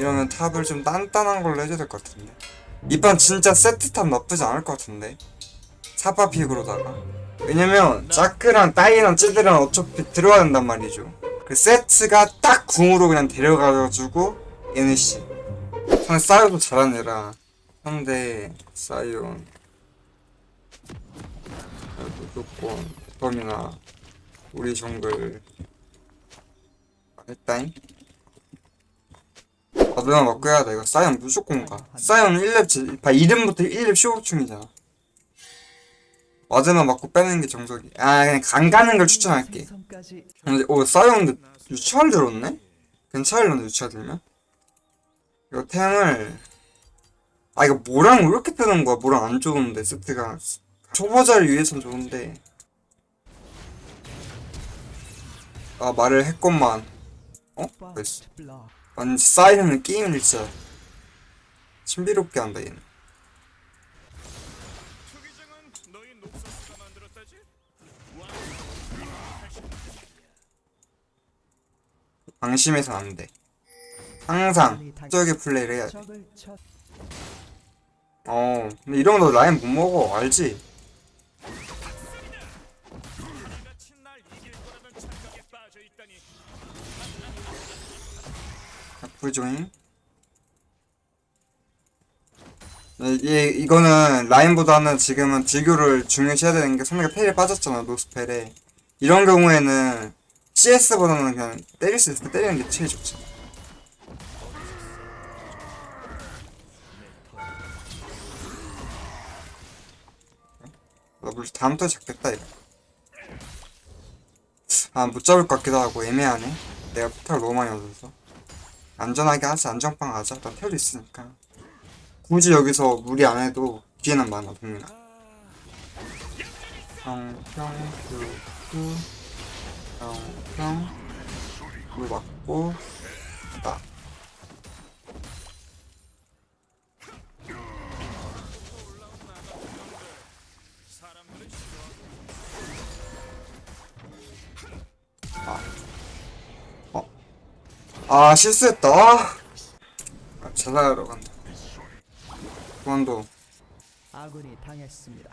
이러면 탑을 좀 단단한 걸로 해줘야 될 것 같은데. 이판 진짜 세트 탑 나쁘지 않을 것 같은데. 사파픽으로다가. 왜냐면 자크랑 따이랑 찌들은 어차피 들어가야 된단 말이죠. 그 세트가 딱 궁으로 그냥 데려가가지고 NC 상대 사이온도 잘하는 애라. 상대 사이온. 무조건 범이나 우리 정글. 했다 잉 아드나 맞고 해야 돼. 이거 사이언 무조건 가. 사이언 1렙 지- 봐 이름부터 1렙 쇼부충이잖아. 와드만 맞고 빼는 게 정석이. 아 그냥 강 가는 걸 추천할게. 근데 오 사이언 유치원 들었네? 괜찮을런데 유치원 들면? 이거 템을 아 이거 뭐랑 왜 이렇게 뜨는 거야? 뭐랑 안 좋은데 세트가. 초보자를 위해선 좋은데. 아 말을 했건만. 어? 됐어 완전 사이렌은 게임을 진짜 신비롭게 한다 얘는? 방심해선 안돼 항상 적의 플레이를 해야 쳐 돼어 근데 이러면 너 라인 못 먹어 알지? 불조인. 이 이거는 라인보다는 지금은 딜교를 중요시해야 되는 게 상대가 페일에 빠졌잖아 노스펠에. 이런 경우에는 CS보다는 그냥 때릴 수 있을 때 때리는 게 제일 좋지. 나 물론 다음 턴에 잡겠다 이거. 아 못 잡을 것 같기도 하고 애매하네. 내가 포탈 너무 많이 얻어서 안전하게 하자 안정빵 하자 일단 텔도 있으니까. 굳이 여기서 무리 안 해도 뒤에는 많아 동민아 평평 큐큐 평평 물 맞고 딱 아 실수했다. 아, 잘나가러 간다. 그만둬. 아군이 당했습니다.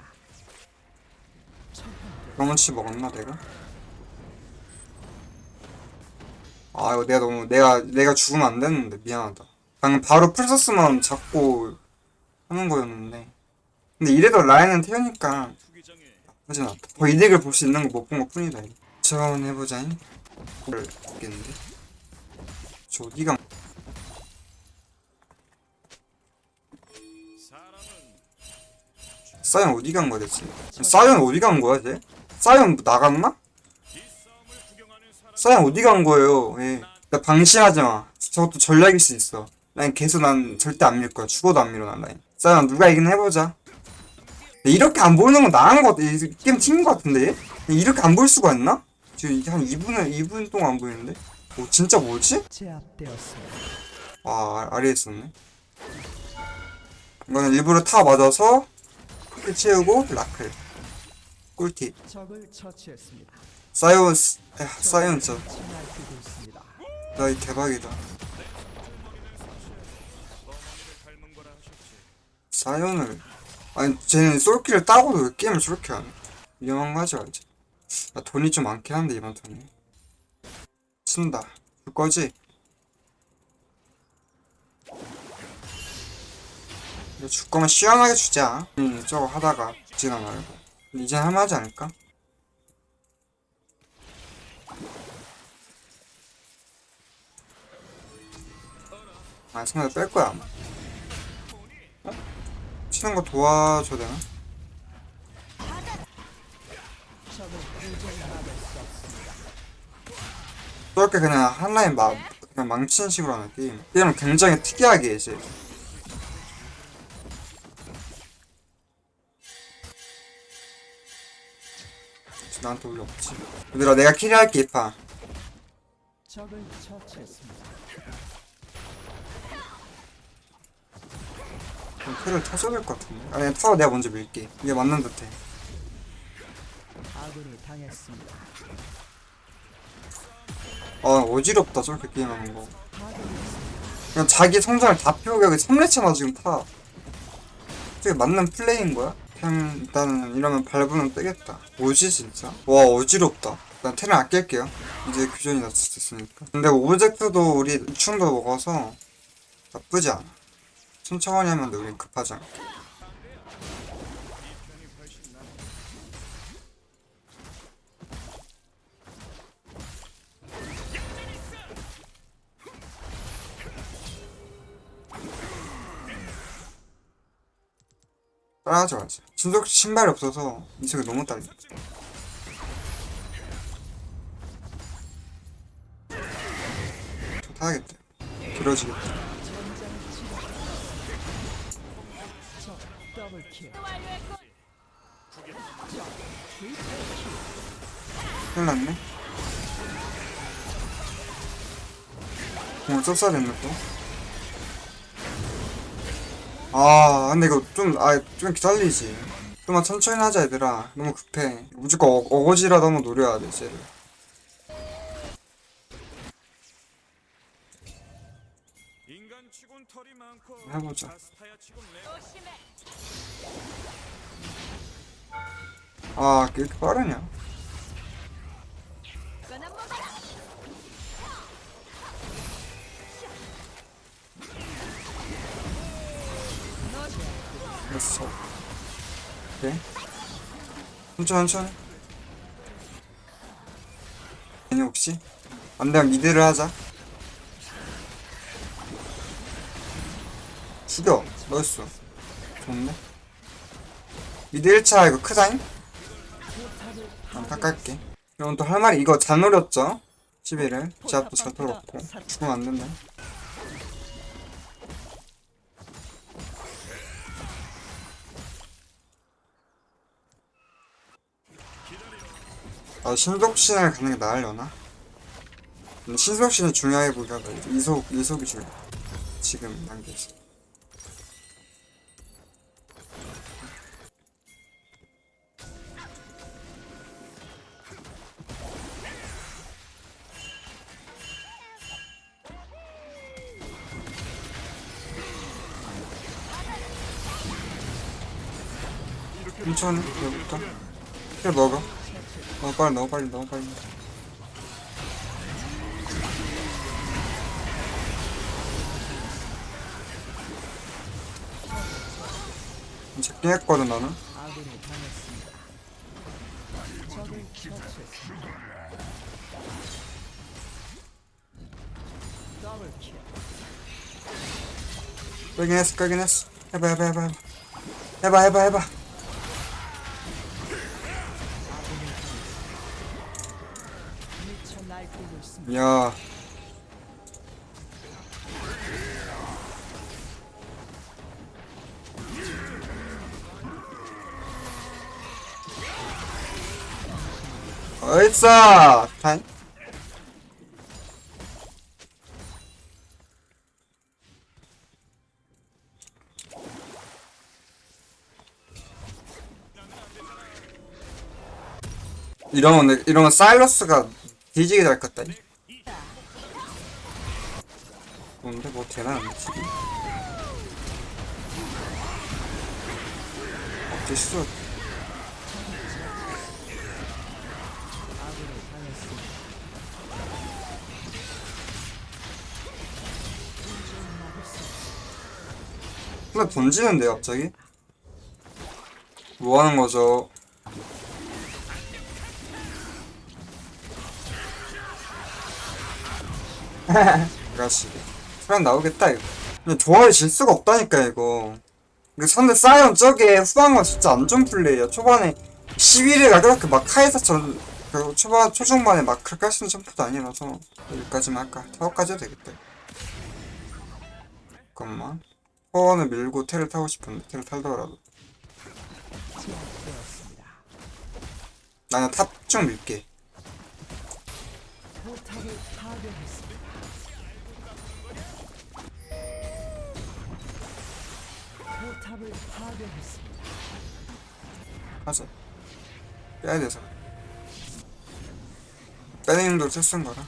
경험치 먹었나 내가? 아 이거 내가 너무 내가 내가 죽으면 안 됐는데 미안하다. 방금 바로 풀서스만 잡고 하는 거였는데. 근데 이래도 라인은 태우니까 하진 않다. 더 이득을 볼 수 있는 거 못 본 것 뿐이다 이거. 한번 해보자잉? 를 보겠는데 저 어디가 사람은 사이언 어디 간 거야 대체 사이언 어디 간 거야 쟤? 나갔나? 이 싸움을 구경하는 사람 사양 어디 간 거예요? 예. 나 방심하지 마. 저것도 전략일 수 있어. 난 계속 난 절대 안 밀 거야. 죽어도 안 밀어 난 라인. 사양 누가 이긴 해보자. 이렇게 안 보이는 건 나은 것 같아. 이 게임 튕긴 것 같은데? 이렇게 안 보일 수가 있나? 지금 한 2분을 2분 동안 안 보이는데? 오 진짜 뭐지? 제압되었습니다. 아 아래에 있었네. 이거는 일부러 타 맞아서 킬 채우고 라클. 꿀팁. 적을 처치했습니다. 사이언 야, 사이언 진짜 날뛰고 있습니다. 나이 대박이다. 사연을 아니 쟤는 솔킬을 따고도 왜 게임을 저렇게 하네 위험한 거 하지 말자 나 돈이 좀 많긴 한데 이번 턴에 친다 줄 거지? 이거 줄 거면 시원하게 주자 응 저거 하다가 지나 말고 이젠 할만하지 않을까? 아 상대 뺄 거야 아마 치는 거 도와줘야 되나? 저렇게 그냥 한 라인 막 그냥 망치는 식으로 하는 게임. 게임을 굉장히 특이하게 이제. 나한테 올려 없지. 얘들아 내가 캐리할게 이파. 적을 처치했습니다. 그럼 될것 같은데. 아니 타워 내가 먼저 밀게. 이게 맞는 듯해. 아군이 당했습니다. 아 어지럽다 저렇게 게임하는 거. 그냥 자기 성장을 다 여기 3레차나 지금 타. 저게 맞는 플레이인 거야? 그냥 일단은 이러면 발부는 뜨겠다. 뭐지 진짜? 와 어지럽다. 일단 테를 아낄게요. 이제 규전이 낮췄으니까. 근데 오브젝트도 우리 충도 먹어서 나쁘지 않아. 천천히 하면 돼. 우린 급하지 않아 따라하지 말자 신속 신발이 없어서 이속이 너무 딸려 저 타야겠다. 길어지겠다. 적 더블킬. 큰일 났네. 공을 좁싸야 됐네 또 아 근데 이거 좀아좀 기다리지. 좀만 천천히 하자 얘들아. 너무 급해. 무조건 어, 어거지라도 한번 노려야 돼 쟤를 해보자. 아 이렇게 빠르냐 됐어. 오케이 천천히. 천천히 얘네 혹시? 안 되면 미드를 하자. 죽여. 나이스 좋네 미드 1차 이거 크다잉? 난 깎을게. 그럼 또할 말이 이거 잘 노렸죠? 11을 제압도 잘 털었고. 죽으면 안 된다 아 신속신을 가는 게 나으려나? 신속신이 중요해 보이다가 이속, 이속이 중요해 지금 단계에서. 천천히 여기부터 힐 먹어 너무 빨리 너무 빨리 너무 빨리 잡긴 했거든 나는. 끌긴 했어 끌긴 했어. 해봐 해봐 해봐. 해봐 해봐 해봐 야 어이싸 타임 이러면 내- 이러면 사일러스가 뒤지게 잘 컸다. 뭐 되나 지금? 어째 수아군이 당했습니다. 근데 던지는데 갑자기? 뭐 하는 거죠? 아가씨 소란 나오겠다 이거. 근데 조합이 질 수가 없다니까 이거. 상대 사이언 저게 후방은 진짜 안 좋은 플레이야. 초반에 11회가 그렇게 막 카이사처럼 그 초반 초중반에 막 그렇게 할 수 있는 점프도 아니라서 여기까지만 할까? 타워까지 해도 되겠다. 잠깐만. 포원을 밀고 테를 타고 싶은데 테를 탈더라도. 나는 탑쭉 밀게 탑을 파괴했습니다. 하자 빼야 돼서. 빼는 힘도 쓸쓴 거라.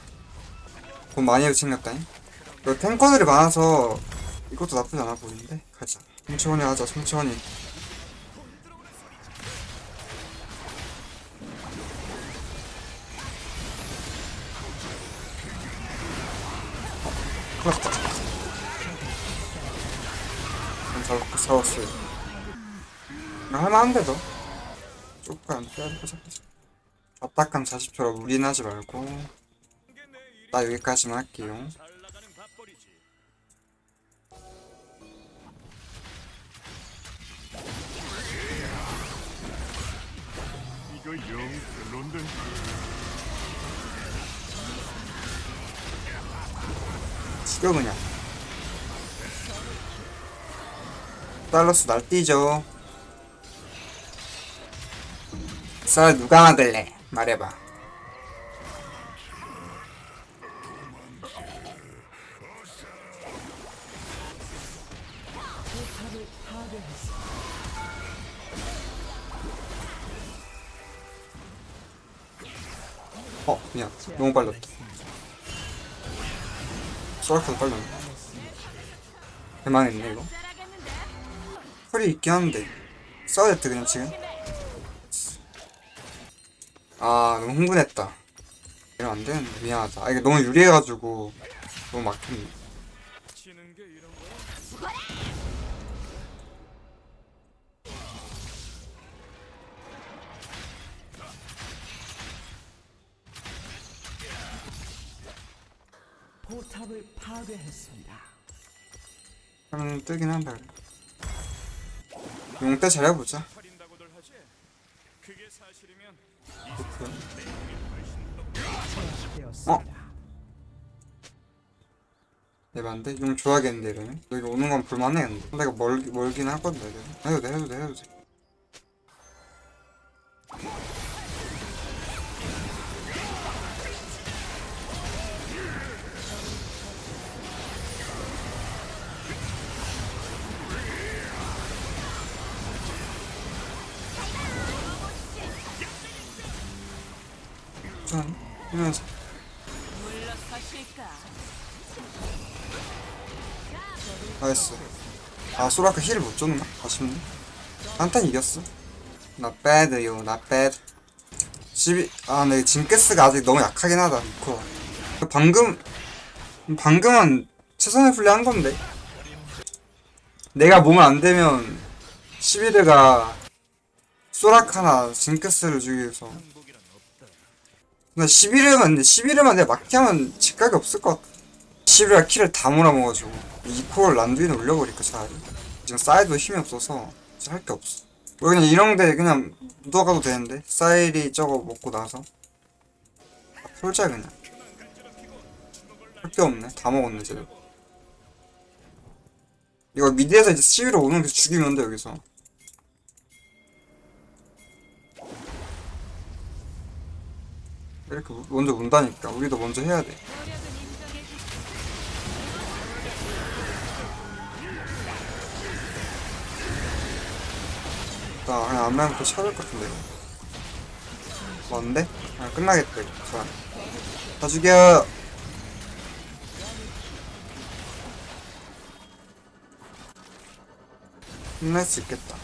돈 많이 챙겼다잉. 그 탱커들이 많아서 이것도 나쁘지 않아 보이는데? 가자. 천천히 하자 천천히 클났다 잡았고 싸웠어요. 이거 할만한데 도 조금 빼보자 압박감 40초라 무리는 지 말고 이게 내 일이 나 여기까지만 할게요. 이거 영 별론데. 죽여 그냥 달러스 날뛰죠. 썰 누가 만들래? 말해봐. 어 미안. 너무 빨랐다. 쏘라크도 빨랐네. 대망했네 이거 풀이 있긴 한데. 써야 돼 그냥 지금. 아 너무 흥분했다. 이러면 안 되는데. 미안하다. 아 이게 너무 유리해가지고 너무 막혔네? 포탑을 파괴했습니다. 그러면 뜨긴 한다 그래 용때 잘해보자. 그게 사실이면 제압되었습니다. 대반데? 용 좋아하겠는데 이러면? 여기 오는 건 볼만해 내가 멀, 멀긴 하거든 여기 해도 돼 해도 돼 해도 돼 나이스. 아 소라카 힐을 못 줬나? 아쉽네. 한탄 이겼어? bad yo not bad 12... 아 근데 징크스가 아직 너무 약하긴 하다 이코 방금 방금은 최선의 플레이 한 건데. 내가 몸을 안 대면 11회가 소라카나 징크스를 주기 위해서 근데 11회만 근데 11회만 내가 막게 하면 직각이 없을 것 같아. 11회가 키를 다 몰아먹어가지고 이코를 란두인에 올려버릴까 차라리. 지금 사이드도 힘이 없어서 할 게 없어. 우리 그냥 이런데 그냥 묻어가도 되는데? 사이리 저거 먹고 나서? 아, 풀자 그냥. 할 게 없네. 다 먹었네 쟤들. 이거 미드에서 이제 11호 오는 게 죽이면 돼 여기서 이렇게 먼저 온다니까. 우리도 먼저 해야 돼. 나 그냥 안면 또 찾을 것 같은데. 뭔데? 아 끝나겠다 이거. 좋아. 다 죽여! 끝낼 수 있겠다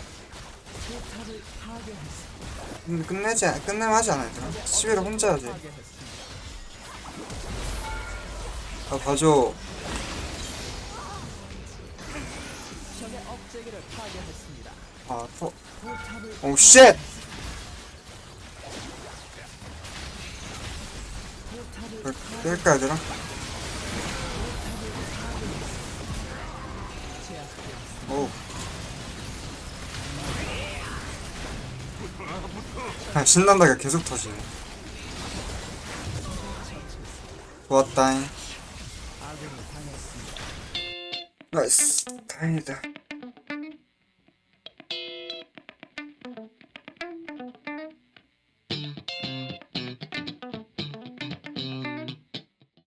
근데 끝내지 끝내면 하지 않아 얘들아 11호 혼자 하지. 다 봐줘. 아 터... 포탑을 오 쉣! 이걸 뺄까 얘들아? 오. 신난다가 계속 터지네. 좋았다잉. 나이스. 다행이다.